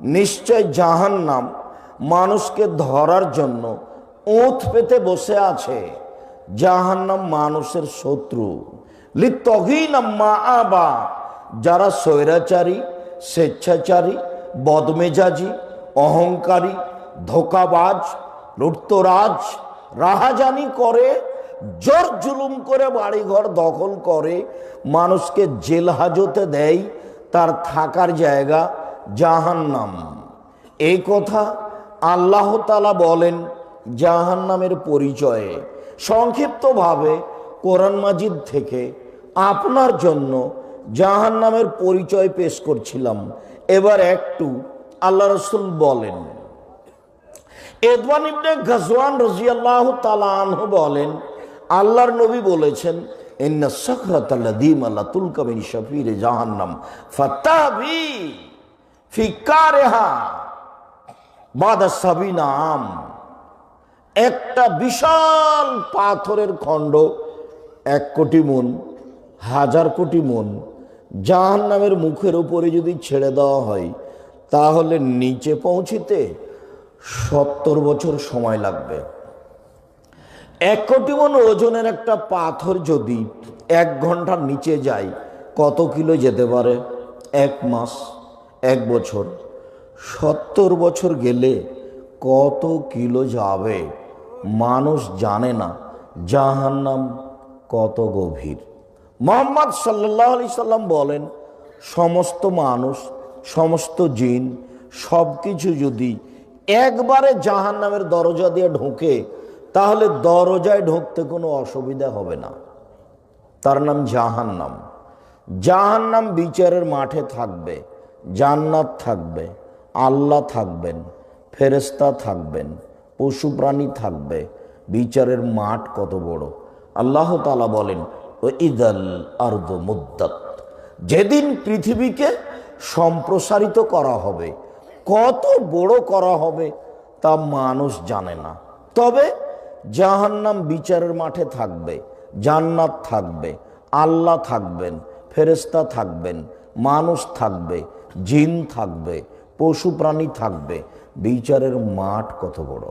নিশ্চয় জাহান্নাম মানুষকে ধরার জন্য ওঁত পেতে বসে আছে। জাহান্নাম মানুষের শত্রু। লিতগিন মা আবা। যারা স্বৈরাচারী, স্বেচ্ছাচারী, বদমেজাজি, অহংকারী, ধোকাবাজ, লুটতরাজ, রাহাজানি করে, জোর জুলুম করে বাড়িঘর দখল করে, মানুষকে জেল হাজতে দেয়, তার থাকার জায়গা জাহান্নাম। এই কথা আল্লাহ তালা বলেন জাহান্নামের পরিচয়ে। সংক্ষিপ্তভাবে কোরআন মাজিদ থেকে আপনার জন্য জাহান্নামের পরিচয় পেশ করছিলাম। এবার একটু আল্লাহ রসুল বলেন। এদওয়ান ইবনে গজওয়ান রাজিয়াল্লাহু তাআলা আনহু বলেন, আল্লাহর নবী বলেছেন ইন্না সাখরাতাল্লাযীম আল্লাহ তুলকা মিন শাফিরে জাহান্নাম ফাতাবি ফি কারিহা বাদা সাবিনা আম একটা বিশাল পাথরের খণ্ড, এক কোটি মন, হাজার কোটি মন জাহান নামের মুখের উপরে যদি ছেড়ে দেওয়া হয়, তাহলে নিচে পৌঁছিতে সত্তর বছর সময় লাগবে। এক কোটি মন ওজনের একটা পাথর যদি এক ঘণ্টার নিচে যায়, কত কিলো যেতে পারে? এক মাস। এক বছর। সত্তর বছর গেলে কত কিলো যাবে মানুষ জানে না। জাহান্নাম কত গভীর। মোহাম্মদ সাল্লাহ আলি সাল্লাম বলেন, সমস্ত মানুষ, সমস্ত জিন সব কিছু যদি একবারে জাহান নামের দরজা দিয়ে ঢোকে, তাহলে দরজায় ঢুকতে কোনো অসুবিধা হবে না। তার নাম জাহান্নাম। জাহান্নাম বিচারের মাঠে থাকবে। জান্নাত থাকবে, আল্লাহ থাকবেন ফেরেস্তা থাকবেন, পশু প্রাণী থাকবে, বিচারের মাঠ কত বড়। আল্লাহ তালা বলেন ও ইদাল আর্দ মুদ্দাত যেদিন পৃথিবীকে সম্প্রসারিত করা হবে, কত বড় করা হবে তা মানুষ জানে না। তবে জাহান্নাম বিচারের মাঠে থাকবে, জান্নাত থাকবে, আল্লাহ থাকবেন ফেরেস্তা থাকবেন, মানুষ থাকবে জিন থাকবে পশু প্রাণী থাকবে। বিচারের মাঠ কত বড়?